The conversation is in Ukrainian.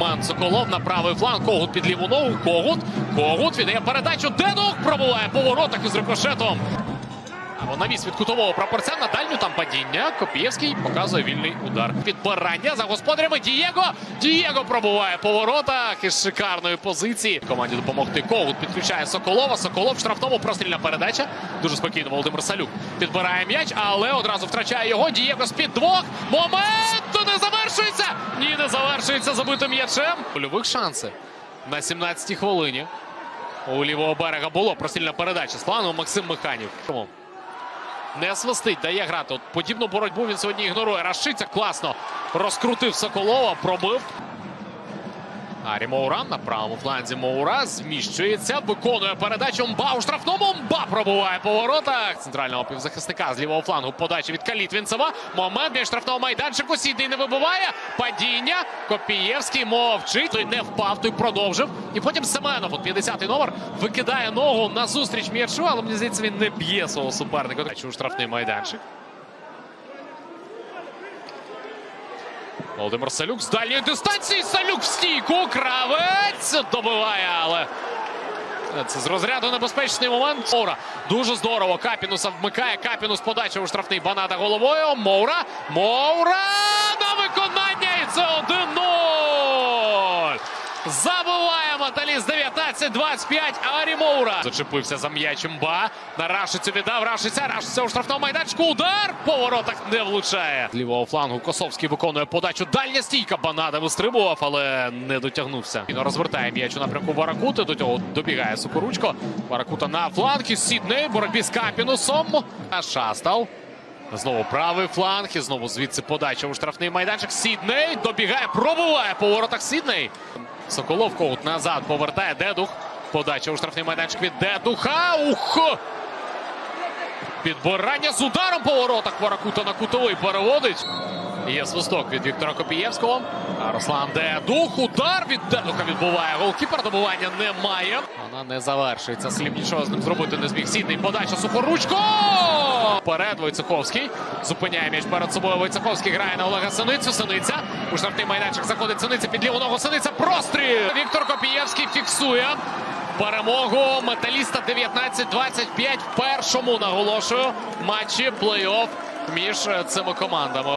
Ман Соколов на правий фланг. Когут під ліву ногу. Когут. Когут віддає передачу. Дедух пробуває по воротах із рикошетом. Або навіс від кутового прапорця на дальню там падіння. Копієвський показує вільний удар. Підбирання за господарями. Дієго. Дієго пробуває по воротах із шикарної позиції. Команді допомогти. Когут підключає Соколова. Соколов штрафному прострільна передача. Дуже спокійно Володимир Салюк підбирає м'яч, але одразу втрачає його. Дієго з-під двох. Момент не завершується. Ні, не завершується забитим м'ячем. Польових шанси на 17-й хвилині. У лівого берега було прострільна передача. з плану Максим Механів. Не свистить, дає грати. От подібну боротьбу він сьогодні ігнорує. Рашиця класно розкрутив Соколова, пробив. Арі Моура на правому фланзі Моура зміщується, виконує передачу Мба у штрафному. Мба пробуває по воротах центрального півзахисника з лівого флангу. Подача від Калітвінцева. Момент біля штрафного майданчику. Сідний не вибиває. Падіння. Копієвський мовчить. Той не впав, той продовжив. І потім Семенов, от 50-й номер, викидає ногу назустріч м'ячу, але мені здається, він не б'є свого суперника. У штрафний майданчик. Володимир Салюк з дальньої дистанції. Салюк в стійку. Кравець добиває, але це з розряду небезпечний момент. Моура дуже здорово. Капінуса вмикає. Капінус подача у штрафний Баната головою. Моура. Моура 1-0. 19-25. Арі Моура. Зачепився за м'ячем Ба. На Рашицю віддав. Рашиця. Рашиця у штрафному майданчику. Удар. По воротах не влучає. З лівого флангу Косовський виконує подачу. Дальня стійка. Банада вистрибував, але не дотягнувся. Він розвертає м'яч у напрямку Варакути. До цього добігає Сокоручко. Варакута на фланг. Сідней. Боротьбі з Капінусом. А Шастал. Знову правий фланг. І знову звідси подача у штрафний майданчик. Сідней добігає, пробуває по воротах Сідней. Соколов Коут назад повертає Дедух. Подача у штрафний майданчик від Дедуха. Ух! Підбирання з ударом по воротах. Варакута на кутовий переводить. Є свисток від Віктора Копієвського. Руслан Дедух. Удар від Дедуха відбуває. Голкіпер добування немає. Вона не завершується. Слів нічого з ним зробити не зміг. Сідний подача Сухоручко. Вперед Войцеховський. Зупиняє м'яч перед собою. Войцеховський грає на Олега Синицю. Синиця. У штрафний майданчик заходить Синиця під ліву ногу. Синиця простріл. Віктор Копієвський фіксує. Перемогу металіста 19-25 в першому наголошую матчі плей-офф між цими командами.